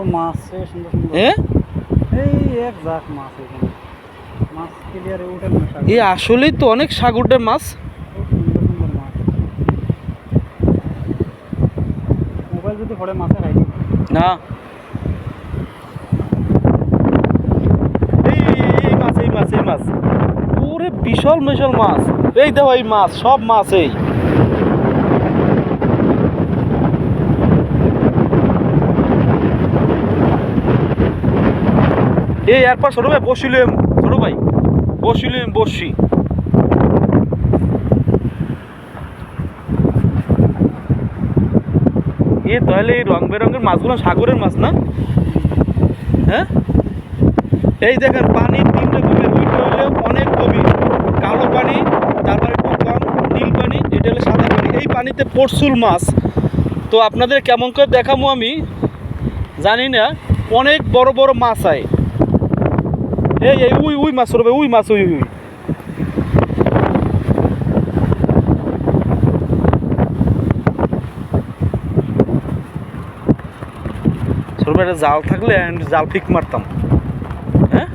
মাছ মাছ সুন্দর সুন্দর। হ্যাঁ এই এক জাত মাছ এখানে। মাছ ক্লিয়ারে উঠে এই আসলেই তো অনেক সাগরের মাছ। মাছ। মোবাইল যদি পড়ে আইডি। না। এই মাছ এই মাছ এই মাছ। ওরে বিশাল বিশাল মাছ। এই দেখো এই মাছ সব মাছ এই। এই এরপর ছোট ভাই বসিলাম ছোট ভাই। বসিলাম, বসি। এ তাহলে এই রং বেরঙের মাছগুলো সাগরের মাছ না? হ্যাঁ? এই দেখেন, পানি তিনটে গভীর ওইটা হলে অনেক গভীর কালো পানি, তারপরে একটু কম নীল পানি, এটা হলে সাদা পানি। এই পানিতে পরশুল মাছ। তো আপনাদের কেমন করে দেখাবো আমি? জানি না, অনেক বড় বড় মাছ আয়। এই এই, উই উই মাছ রবে উই মাছ, উই উই। একটা জাল থাকলে, আমি জাল ফিক মারতাম। হ্যাঁ?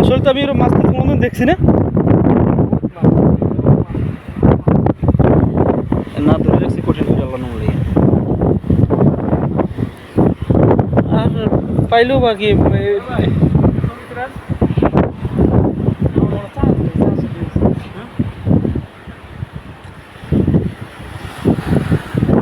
আসলে তো আমি এরকম মাছ কোনোদিন দেখছি না। पाहिलो बाकी